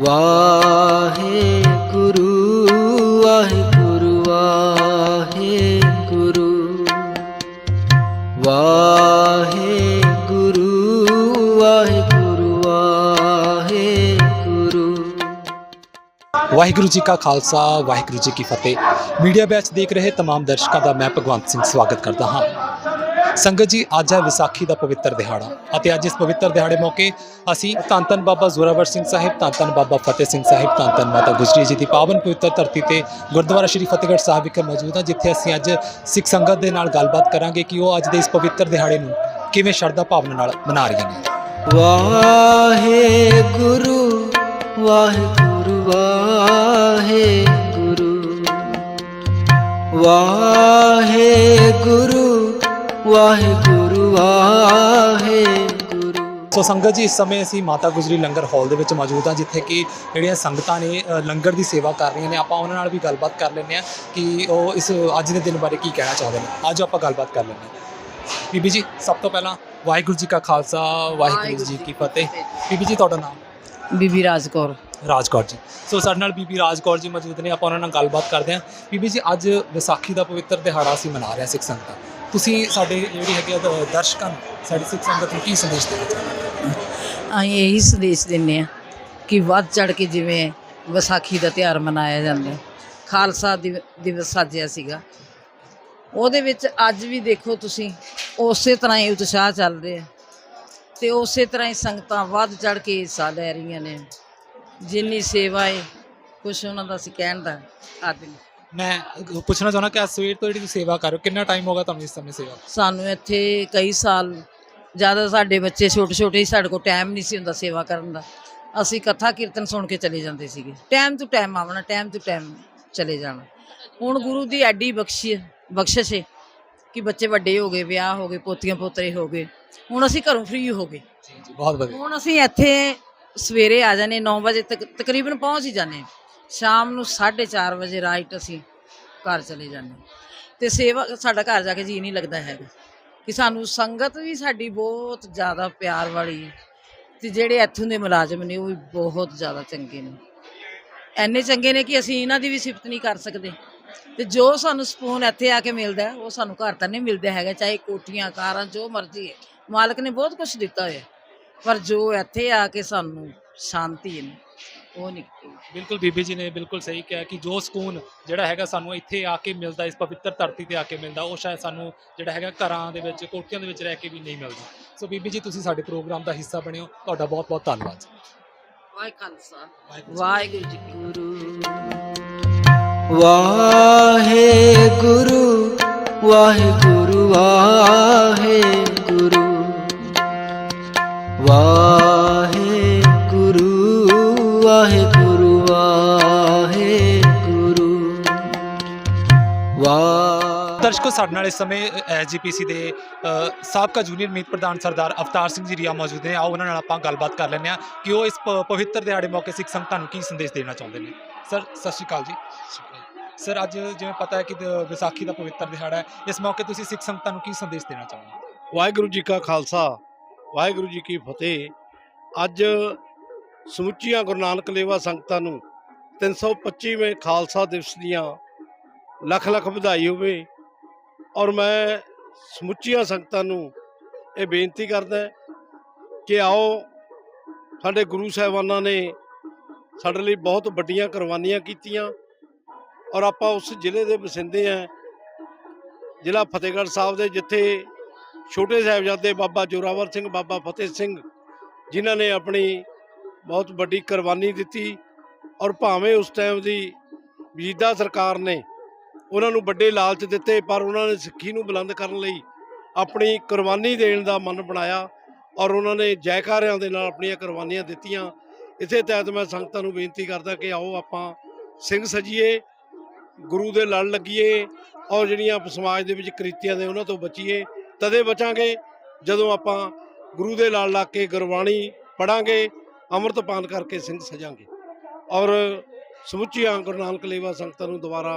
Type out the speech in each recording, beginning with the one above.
ਵਾਹਿਗੁਰੂ ਵਾਹਿਗੁਰੂ ਵਾਹਿਗੁਰੂ ਵਾਹਿਗੁਰੂ ਵਾਹਿਗੁਰੂ ਵਾਹਿਗੁਰੂ ਵਾਹਿਗੁਰੂ ਜੀ ਕਾ ਖਾਲਸਾ ਵਾਹਿਗੁਰੂ ਜੀ ਕੀ ਫਤਿਹ media batch ਦੇਖ ਰਹੇ तमाम ਦਰਸ਼ਕਾਂ ਦਾ ਮੈਂ ਭਗਵੰਤ ਸਿੰਘ ਸਵਾਗਤ ਕਰਦਾ ਹਾਂ ਸੰਗਤ ਜੀ, ਅੱਜ ਹੈ ਵਿਸਾਖੀ ਦਾ ਪਵਿੱਤਰ ਦਿਹਾੜਾ ਅਤੇ ਅੱਜ ਇਸ ਪਵਿੱਤਰ ਦਿਹਾੜੇ ਮੌਕੇ ਅਸੀਂ ਧੰਨ ਧੰਨ ਬਾਬਾ ਜ਼ੋਰਾਵਰ ਸਿੰਘ ਸਾਹਿਬ, ਧੰਨ ਧੰਨ ਬਾਬਾ ਫਤਿਹ ਸਿੰਘ ਸਾਹਿਬ, ਧੰਨ ਧੰਨ ਮਾਤਾ ਗੁਜਰੀ ਜੀ ਦੀ ਪਾਵਨ ਪਵਿੱਤਰ ਧਰਤੀ ਤੇ ਗੁਰਦੁਆਰਾ ਸ਼੍ਰੀ ਫਤਿਹਗੜ੍ਹ ਸਾਹਿਬ ਵਿਖੇ ਮੌਜੂਦ ਹਾਂ, ਜਿੱਥੇ ਅਸੀਂ ਅੱਜ ਸਿੱਖ ਸੰਗਤ ਦੇ ਨਾਲ ਗੱਲਬਾਤ ਕਰਾਂਗੇ ਕਿ ਉਹ ਅੱਜ ਦੇ ਇਸ ਪਵਿੱਤਰ ਦਿਹਾੜੇ ਨੂੰ ਕਿਵੇਂ ਸ਼ਰਧਾ ਭਾਵਨਾ ਨਾਲ ਮਨਾ ਰਹੀਆਂ ਨੇ। ਵਾਹਿਗੁਰੂ ਵਾਹਿਗੁਰੂ ਵਾਹਿਗੁਰੂ। ਵਾਹਿਗੁਰੂ ਵਾਹਿਗੁਰੂ ਵਾਹਿਗੁਰੂ। ਸੋ ਸੰਗਤ ਜੀ ਇਸ ਸਮੇਂ ਅਸੀਂ ਮਾਤਾ ਗੁਜਰੀ ਲੰਗਰ ਹਾਲ ਦੇ ਵਿੱਚ ਮੌਜੂਦ ਹਾਂ ਜਿੱਥੇ ਕਿ ਜਿਹੜੀਆਂ ਸੰਗਤਾਂ ਨੇ ਅ, ਲੰਗਰ ਦੀ ਸੇਵਾ ਕਰ ਰਹੀਆਂ ਨੇ। ਆਪਾਂ ਉਹਨਾਂ ਨਾਲ ਵੀ ਗੱਲਬਾਤ ਕਰ ਲੈਂਦੇ ਹਾਂ ਕਿ ਉਹ ਇਸ ਅੱਜ ਦੇ ਦਿਨ ਬਾਰੇ ਕੀ ਕਹਿਣਾ ਚਾਹੁੰਦੇ ਨੇ। ਅੱਜ ਆਪਾਂ ਗੱਲਬਾਤ ਕਰ ਲੈਂਦੇ ਹਾਂ। ਬੀਬੀ ਜੀ ਸਭ ਤੋਂ ਪਹਿਲਾਂ ਵਾਹਿਗੁਰੂ ਜੀ ਕਾ ਖਾਲਸਾ ਵਾਹਿਗੁਰੂ ਜੀ ਕੀ ਫਤਿਹ। ਬੀਬੀ ਜੀ ਤੁਹਾਡਾ ਨਾਮ? ਬੀਬੀ ਰਾਜ ਕੌਰ ਰਾਜਕੌਰ ਜੀ। ਸੋ ਸਾਡੇ ਨਾਲ ਬੀਬੀ ਰਾਜਕੌਰ ਜੀ ਮੌਜੂਦ ਨੇ ਆਪਾਂ ਉਹਨਾਂ ਨਾਲ ਗੱਲਬਾਤ ਕਰਦੇ ਹਾਂ। ਬੀਬੀ ਜੀ ਅੱਜ ਵਿਸਾਖੀ ਦਾ ਪਵਿੱਤਰ ਦਿਹਾੜਾ ਅਸੀਂ ਮਨਾ ਰਹੇ ਹਾਂ ਸਿੱਖ ਸੰਗਤਾਂ। ਤੁਸੀਂ ਸਾਡੇ ਜਿਹੜੀ ਹੈਗੇ ਆ ਦ- ਦਰਸ਼ਕਾਂ ਨੂੰ ਸਾਡੀ ਸਿੱਖ ਸੰਗਤ ਨੂੰ ਕੀ ਸੰਦੇਸ਼ ਦੇਣਾ ਚਾਹੁੰਦੇ ਹੋ? ਅਸੀਂ ਇਹੀ ਸੰਦੇਸ਼ ਦਿੰਨੇ ਆ ਕਿ ਵੱਧ ਚੜ ਕੇ ਜਿਵੇਂ ਵਿਸਾਖੀ ਦਾ ਤਿਉਹਾਰ ਮਨਾਇਆ ਜਾਂਦਾ ਹੈ, ਖਾਲਸਾ ਦਿਵ- ਦਿਵਸ ਸਾਜਿਆ ਸੀਗਾ। ਉਹਦੇ ਵਿੱਚ ਅੱਜ ਵੀ ਦੇਖੋ ਤੁਸੀਂ ਉਸੇ ਤਰ੍ਹਾਂ ਹੀ ਉਤਸ਼ਾਹ ਚੱਲ ਰਿਹਾ ਤੇ ਉਸੇ ਤਰ੍ਹਾਂ ਹੀ ਸੰਗਤਾਂ ਵੱਧ ਚੜ ਕੇ ਹਿੱਸਾ ਲੈ ਰਹੀਆਂ ਨੇ। ਜਿੰਨੀ ਸੇਵਾ ਹੈ ਕੁਛ ਉਹਨਾਂ ਦਾ ਅਸੀਂ ਕਹਿਣ ਦਾ ਆਦਿ ਨਹੀਂ। ਮੈਂ ਪੁੱਛਣਾ ਚਾਹੁੰਦਾ ਕਿ ਅੱਜ ਸਵੇਰ ਤੋਂ ਜਿਹੜੀ ਤੁਸੀਂ ਸੇਵਾ ਕਰ ਰਹੇ ਹੋ ਕਿੰਨਾ ਟਾਈਮ ਹੋ ਗਿਆ ਤੁਹਾਨੂੰ ਇਸ ਸਮੇਂ ਸੇਵਾ? ਸਾਨੂੰ ਇੱਥੇ ਕਈ ਸਾਲ ਜ਼ਿਆਦਾ ਸਾਡੇ ਬੱਚੇ ਛੋਟੇ ਛੋਟੇ ਸਾਡੇ ਕੋਲ ਟਾਈਮ ਨਹੀਂ ਸੀ ਹੁੰਦਾ ਸੇਵਾ ਕਰਨ ਦਾ। ਅਸੀਂ ਕਥਾ ਕੀਰਤਨ ਸੁਣ ਕੇ ਚਲੇ ਜਾਂਦੇ ਸੀਗੇ। ਟਾਈਮ ਟੂ ਟਾਈਮ ਆਵਣਾ ਟਾਈਮ ਟੂ ਟਾਈਮ ਚਲੇ ਜਾਣਾ। ਹੁਣ ਗੁਰੂ ਦੀ ਐਡੀ ਬਖਸ਼ੀ ਬਖਸ਼ਿਸ਼ ਹੈ ਕਿ ਬੱਚੇ ਵੱਡੇ ਹੋ ਗਏ ਵਿਆਹ ਹੋ ਗਏ ਪੋਤੀਆਂ ਪੋਤਰੇ ਹੋ ਗਏ। ਹੁਣ ਅਸੀਂ ਘਰੋਂ ਫ੍ਰੀ ਹੋ ਗਏ। ਜੀ ਜੀ ਬਹੁਤ ਵਧੀਆ। ਹੁਣ ਅਸੀਂ ਇੱਥੇ ਸਵੇਰੇ ਆ ਜਾਂਦੇ 9 ਵਜੇ ਤੱਕ ਤਕਰੀਬਨ ਪਹੁੰਚ ਹੀ ਜਾਂਦੇ ਹਾਂ। ਸ਼ਾਮ ਨੂੰ 4:30 ਵਜੇ ਰਾਈਟ ਅਸੀਂ ਘਰ ਚਲੇ ਜਾਂਦੇ ਹਾਂ। ਤੇ ਸੇਵਾ, ਸਾਡਾ ਘਰ ਜਾ ਕੇ ਜੀ ਨਹੀਂ ਲੱਗਦਾ ਹੈਗਾ। ਕਿ ਸਾਨੂੰ ਸੰਗਤ ਵੀ ਸਾਡੀ ਬਹੁਤ ਜ਼ਿਆਦਾ ਪਿਆਰ ਵਾਲੀ ਹੈ। ਤੇ ਜਿਹੜੇ ਇੱਥੋਂ ਦੇ ਮੁਲਾਜ਼ਮ ਨੇ, ਉਹ ਵੀ ਬਹੁਤ ਜ਼ਿਆਦਾ ਚੰਗੇ ਨੇ। ਐਨੇ ਚੰਗੇ ਨੇ ਕਿ ਅਸੀਂ ਇਹਨਾਂ ਦੀ ਵੀ ਸਿਫਤ ਨਹੀਂ ਕਰ ਸਕਦੇ। ਤੇ ਜੋ ਸਾਨੂੰ ਸਕੂਨ ਇੱਥੇ ਆ ਕੇ ਮਿਲਦਾ ਉਹ ਸਾਨੂੰ ਘਰ ਤਾਂ ਨਹੀਂ ਮਿਲਦਾ ਹੈਗਾ, ਚਾਹੇ ਕੋਠੀਆਂ, ਕਾਰਾਂ, ਜੋ ਮਰਜ਼ੀ ਹੈ। ਮਾਲਕ ਨੇ ਬਹੁਤ ਕੁਝ ਦਿੱਤਾ ਹੋਇਆ ਪਰ ਜੋ ਇੱਥੇ ਆ ਕੇ ਸਾਨੂੰ ਸ਼ਾਂਤੀ ਹੈ ਉਹ ਬਿਲਕੁਲ ਬੀਬੀ ਜੀ ਨੇ ਬਿਲਕੁਲ ਸਹੀ ਕਿਹਾ ਕਿ ਜੋ ਸਕੂਨ ਜਿਹੜਾ ਹੈਗਾ ਸਾਨੂੰ ਇੱਥੇ ਆ ਕੇ ਮਿਲਦਾ ਇਸ ਪਵਿੱਤਰ ਧਰਤੀ ਤੇ ਆ ਕੇ ਮਿਲਦਾ ਉਹ ਸ਼ਾਇਦ ਸਾਨੂੰ ਜਿਹੜਾ ਹੈਗਾ ਘਰਾਂ ਦੇ ਵਿੱਚ ਕੋਠੀਆਂ ਦੇ ਵਿੱਚ ਰਹਿ ਕੇ ਵੀ ਨਹੀਂ ਮਿਲਦਾ। ਸੋ ਬੀਬੀ ਜੀ ਤੁਸੀਂ ਸਾਡੇ ਪ੍ਰੋਗਰਾਮ ਦਾ ਹਿੱਸਾ ਬਣੇ ਹੋ ਤੁਹਾਡਾ ਬਹੁਤ ਬਹੁਤ ਧੰਨਵਾਦ ਵਾਹਿ ਖਾਲਸਾ। ਵਾਹਿਗੁਰੂ ਜੀ। ਵਾਹਿਗੁਰੂ ਫਤਿਹ। ਵਾਹਿਗੁਰੂ ਵਾਹਿਗੁਰੂ ਵਾਹਿਗੁਰੂ। ਵਾਹਿਗੁਰੂ ਵਾਹਿਗੁਰੂ। ਵਾਹਿ ਦਰਸ਼ਕੋ ਸਾਡੇ ਨਾਲ ਇਸ ਸਮੇਂ ਐਸਜੀਪੀਸੀ ਦੇ ਸਾਬਕਾ ਜੂਨੀਅਰ ਮੀਤ ਪ੍ਰਧਾਨ ਸਰਦਾਰ ਅਵਤਾਰ ਸਿੰਘ ਜੀ ਰੀਆ ਮੌਜੂਦ ਨੇ। ਆਓ ਉਹਨਾਂ ਨਾਲ ਆਪਾਂ ਗੱਲਬਾਤ ਕਰ ਲੈਂਦੇ ਹਾਂ ਕਿ ਉਹ ਇਸ ਪਵਿੱਤਰ ਦਿਹਾੜੇ ਮੌਕੇ ਸਿੱਖ ਸੰਗਤਾਂ ਨੂੰ ਕੀ ਸੰਦੇਸ਼ ਦੇਣਾ ਚਾਹੁੰਦੇ ਨੇ? ਸਰ ਸਤਿ ਸ਼੍ਰੀ ਅਕਾਲ ਜੀ। ਸਰ ਅੱਜ ਜਿਵੇਂ ਪਤਾ ਹੈ ਕਿ ਵਿਸਾਖੀ ਦਾ ਪਵਿੱਤਰ ਦਿਹਾੜਾ ਹੈ ਇਸ ਮੌਕੇ ਤੁਸੀਂ ਸਿੱਖ ਸੰਗਤਾਂ ਨੂੰ ਕੀ ਸੰਦੇਸ਼ ਦੇਣਾ ਚਾਹੁੰਦੇ ਹੋ? ਵਾਹਿਗੁਰੂ ਜੀ ਕਾ ਖਾਲਸਾ ਵਾਹਿਗੁਰੂ ਜੀ ਕੀ ਫਤਿਹ। ਅੱਜ ਸਮੁੱਚੀਆਂ ਗੁਰੂ ਨਾਨਕ ਲੇਵਾ ਸੰਗਤਾਂ ਨੂੰ 325ਵੇਂ ਖਾਲਸਾ ਦਿਵਸ ਦੀਆਂ ਲੱਖ ਲੱਖ ਵਧਾਈ ਹੋਵੇ। ਔਰ ਮੈਂ ਸਮੁੱਚੀਆਂ ਸੰਗਤਾਂ ਨੂੰ ਇਹ ਬੇਨਤੀ ਕਰਦਾ ਕਿ ਆਓ, ਸਾਡੇ ਗੁਰੂ ਸਾਹਿਬਾਨਾਂ ਨੇ ਸਾਡੇ ਲਈ ਬਹੁਤ ਵੱਡੀਆਂ ਕੁਰਬਾਨੀਆਂ ਕੀਤੀਆਂ। ਔਰ ਆਪਾਂ ਉਸ ਜ਼ਿਲ੍ਹੇ ਦੇ ਵਸਿੰਦੇ ਆ ਜ਼ਿਲ੍ਹਾ ਫਤਿਹਗੜ੍ਹ ਸਾਹਿਬ ਦੇ, ਜਿੱਥੇ ਛੋਟੇ ਸਾਹਿਬਜ਼ਾਦੇ ਬਾਬਾ ਜੋਰਾਵਰ ਸਿੰਘ, ਬਾਬਾ ਫਤਿਹ ਸਿੰਘ ਜਿਨ੍ਹਾਂ ਨੇ ਆਪਣੀ ਬਹੁਤ ਵੱਡੀ ਕੁਰਬਾਨੀ ਦਿੱਤੀ ਔਰ ਭਾਵੇਂ ਉਸ ਟਾਈਮ ਦੀ ਮਜੀਦਾ ਸਰਕਾਰ ਨੇ ਉਹਨਾਂ ਨੂੰ ਵੱਡੇ ਲਾਲਚ ਦਿੱਤੇ, ਪਰ ਉਹਨਾਂ ਨੇ ਸਿੱਖੀ ਨੂੰ ਬੁਲੰਦ ਕਰਨ ਲਈ ਆਪਣੀ ਕੁਰਬਾਨੀ ਦੇਣ ਦਾ ਮਨ ਬਣਾਇਆ ਔਰ ਉਹਨਾਂ ਨੇ ਜੈਕਾਰਿਆਂ ਦੇ ਨਾਲ ਆਪਣੀਆਂ ਕੁਰਬਾਨੀਆਂ ਦਿੱਤੀਆਂ। ਇਸੇ ਤਹਿਤ ਮੈਂ ਸੰਗਤਾਂ ਨੂੰ ਬੇਨਤੀ ਕਰਦਾ ਕਿ ਆਓ ਆਪਾਂ ਸਿੰਘ ਸਜੀਏ, ਗੁਰੂ ਦੇ ਲੜ ਲੱਗੀਏ ਔਰ ਜਿਹੜੀਆਂ ਸਮਾਜ ਦੇ ਵਿੱਚ ਕ੍ਰਿਤੀਆਂ ਨੇ ਉਹਨਾਂ ਤੋਂ ਬਚੀਏ। ਤਦੇ ਬਚਾਂਗੇ ਜਦੋਂ ਆਪਾਂ ਗੁਰੂ ਦੇ ਲੜ ਲੱਗ ਕੇ ਗੁਰਬਾਣੀ ਪੜਾਂਗੇ ਅੰਮ੍ਰਿਤ ਪਾਨ ਕਰਕੇ ਸਿੰਘ ਸਜਾਂਗੇ। ਔਰ ਸਮੁੱਚੀਆਂ ਗੁਰੂ ਨਾਨਕ ਲੇਵਾ ਸੰਗਤਾਂ ਨੂੰ ਦੁਬਾਰਾ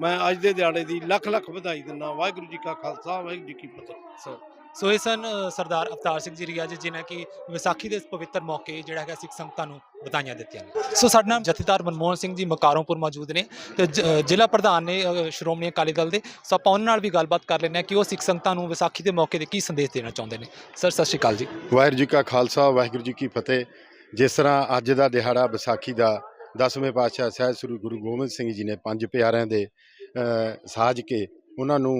ਮੈਂ ਅੱਜ ਦੇ ਦਿਹਾੜੇ ਦੀ ਲੱਖ ਲੱਖ ਵਧਾਈ ਦਿੰਦਾ ਵਾਹਿਗੁਰੂ ਜੀ ਕਾ ਖਾਲਸਾ ਵਾਹਿਗੁਰੂ ਜੀ ਕੀ ਫਤਿਹ। ਸੋ ਸੋ ਇਹ ਸਨ ਸਰਦਾਰ ਅਵਤਾਰ ਸਿੰਘ ਜੀ ਰੀਆ ਜੀ ਜਿਨ੍ਹਾਂ ਕਿ ਵਿਸਾਖੀ ਦੇ ਇਸ ਪਵਿੱਤਰ ਮੌਕੇ ਜਿਹੜਾ ਹੈਗਾ ਸਿੱਖ ਸੰਗਤਾਂ ਨੂੰ ਵਧਾਈਆਂ ਦਿੱਤੀਆਂ ਨੇ ਸੋ ਸਾਡੇ ਨਾਲ ਜਥੇਦਾਰ ਮਨਮੋਹਨ ਸਿੰਘ ਜੀ ਮਕਾਰੋਂਪੁਰ ਮੌਜੂਦ ਨੇ ਤੇ ਜ਼ਿਲ੍ਹਾ ਪ੍ਰਧਾਨ ਨੇ ਸ਼੍ਰੋਮਣੀ ਅਕਾਲੀ ਦਲ ਦੇ। ਸੋ ਆਪਾਂ ਉਹਨਾਂ ਨਾਲ ਵੀ ਗੱਲਬਾਤ ਕਰ ਲੈਂਦੇ ਹਾਂ ਕਿ ਉਹ ਸਿੱਖ ਸੰਗਤਾਂ ਨੂੰ ਵਿਸਾਖੀ ਦੇ ਮੌਕੇ ਤੇ ਕੀ ਸੰਦੇਸ਼ ਦੇਣਾ ਚਾਹੁੰਦੇ ਨੇ। ਸਰ ਸਤਿ ਸ਼੍ਰੀ ਅਕਾਲ ਜੀ। ਵਾਹਿਗੁਰੂ ਜੀ ਕਾ ਖਾਲਸਾ ਵਾਹਿਗੁਰੂ ਜੀ ਕੀ ਫਤਿਹ। ਜਿਸ ਤਰ੍ਹਾਂ ਅੱਜ ਦਾ ਦਿਹਾੜਾ ਵਿਸਾਖੀ ਦਾ ਦਸਵੇਂ ਪਾਤਸ਼ਾਹ ਸਾਹਿਬ ਸ੍ਰੀ ਗੁਰੂ ਗੋਬਿੰਦ ਸਿੰਘ ਜੀ ਨੇ ਪੰਜ ਪਿਆਰਿਆਂ ਦੇ ਸਾਜ ਕੇ ਉਹਨਾਂ ਨੂੰ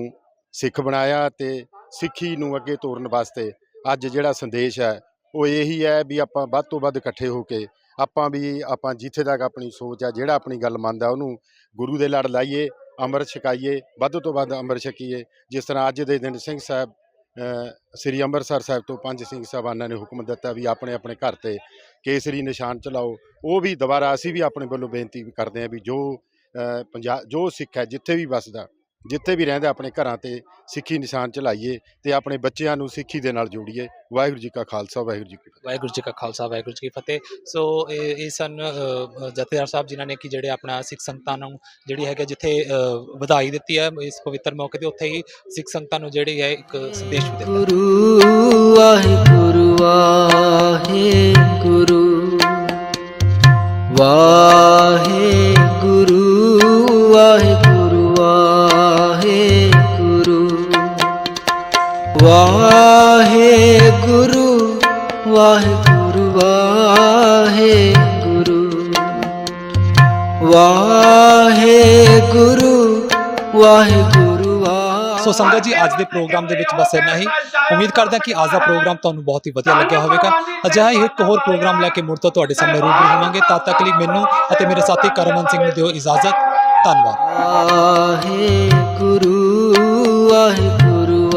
ਸਿੱਖ ਬਣਾਇਆ ਤੇ ਸਿੱਖੀ ਨੂੰ ਅੱਗੇ ਤੋਰਨ ਵਾਸਤੇ ਅੱਜ ਜਿਹੜਾ ਸੰਦੇਸ਼ ਹੈ, ਉਹ ਇਹੀ ਹੈ ਵੀ ਆਪਾਂ ਵੱਧ ਤੋਂ ਵੱਧ ਇਕੱਠੇ ਹੋ ਕੇ ਆਪਾਂ ਵੀ ਆਪਾਂ ਜਿੱਥੇ ਤੱਕ ਆਪਣੀ ਸੋਚ ਆ, ਜਿਹੜਾ ਆਪਣੀ ਗੱਲ ਮੰਨਦਾ ਉਹਨੂੰ ਗੁਰੂ ਦੇ ਲੜ ਲਾਈਏ, ਅੰਮ੍ਰਿਤ ਛਕਾਈਏ, ਵੱਧ ਤੋਂ ਵੱਧ ਅੰਮ੍ਰਿਤ ਛਕੀਏ, ਜਿਸ ਤਰ੍ਹਾਂ ਅੱਜ ਦੇ ਦਿਨ ਸਿੰਘ ਸਾਹਿਬ ਸ੍ਰੀ ਅੰਮ੍ਰਿਤਸਰ ਸਾਹਿਬ ਤੋਂ ਪੰਜ ਸਿੰਘ ਸਾਹਿਬਾਨਾਂ ਨੇ ਹੁਕਮ ਦਿੱਤਾ ਵੀ ਆਪਣੇ ਆਪਣੇ ਘਰ ਤੇ ਕੇਸਰੀ ਨਿਸ਼ਾਨ ਚਲਾਓ। ਉਹ ਵੀ ਦੁਬਾਰਾ ਅਸੀਂ ਵੀ ਆਪਣੇ ਵੱਲੋਂ ਬੇਨਤੀ ਕਰਦੇ ਹਾਂ ਵੀ ਜੋ ਪੰਜਾਬ ਜੋ ਸਿੱਖ ਹੈ, ਜਿੱਥੇ ਵੀ ਵੱਸਦਾ ਜਿੱਥੇ ਵੀ ਰਹਿੰਦਾ ਆਪਣੇ ਘਰਾਂ ਤੇ ਸਿੱਖੀ ਨਿਸ਼ਾਨ ਚਲਾਈਏ ਤੇ ਆਪਣੇ ਬੱਚਿਆਂ ਨੂੰ ਸਿੱਖੀ ਦੇ ਨਾਲ ਜੋੜੀਏ। ਵਾਹਿਗੁਰੂ ਜੀ ਕਾ ਖਾਲਸਾ ਵਾਹਿਗੁਰੂ ਜੀ ਕੀ ਫਤਿਹ। ਵਾਹਿਗੁਰੂ ਜੀ ਕਾ ਖਾਲਸਾ ਵਾਹਿਗੁਰੂ ਜੀ ਕੀ ਫਤਿਹ। ਸੋ ਇਹ ਇਹ ਸਨ ਜਥੇਦਾਰ ਸਾਹਿਬ ਜਿਨ੍ਹਾਂ ਨੇ ਕਿ ਜਿਹੜੇ ਆਪਣਾ ਸਿੱਖ ਸੰਗਤਾਂ ਨੂੰ ਜਿਹੜੀ ਹੈਗਾ ਜਿੱਥੇ ਵਧਾਈ ਦਿੱਤੀ ਹੈ ਇਸ ਪਵਿੱਤਰ ਮੌਕੇ ਤੇ ਉੱਥੇ ਹੀ ਸਿੱਖ ਸੰਗਤਾਂ ਨੂੰ ਜਿਹੜੀ ਹੈ ਇੱਕ ਸੰਦੇਸ਼ ਵੀ ਦਿੱਤਾ। ਗੁਰੂ ਵਾਹਿਗੁਰੂ ਵਾਹਿਗੁਰੂ ਵਾਹਿਗੁਰੂ। ਵਾਹਿਗੁਰੂ ਵਾਹਿਗੁਰੂ। ਵਾਹਿਗੁਰੂ ਵਾਹਿਗੁਰੂ ਸੋ ਸੰਗਤ ਜੀ ਅੱਜ ਦੇ ਪ੍ਰੋਗਰਾਮ ਦੇ ਵਿੱਚ ਬਸ ਇੰਨਾ ਹੀ। ਉਮੀਦ ਕਰਦਾ ਕਿ ਅੱਜ ਦਾ ਪ੍ਰੋਗਰਾਮ ਤੁਹਾਨੂੰ ਬਹੁਤ ਹੀ ਵਧੀਆ ਲੱਗਿਆ ਹੋਵੇਗਾ। ਅਜਿਹਾ ਹੀ ਇੱਕ ਹੋਰ ਪ੍ਰੋਗਰਾਮ ਲੈ ਕੇ ਮੁੜ ਤੋਂ ਤੁਹਾਡੇ ਸਾਹਮਣੇ ਰੂਬਰੂ ਹੋਵਾਂਗੇ। ਤਦ ਤੱਕ ਲਈ ਮੈਨੂੰ ਅਤੇ ਮੇਰੇ ਸਾਥੀ ਕਰਮਨ ਸਿੰਘ ਨੂੰ ਦਿਓ ਇਜਾਜ਼ਤ। ਧੰਨਵਾਦ। ਵਾਹਿਗੁਰੂ ਵਾਹਿਗੁਰੂ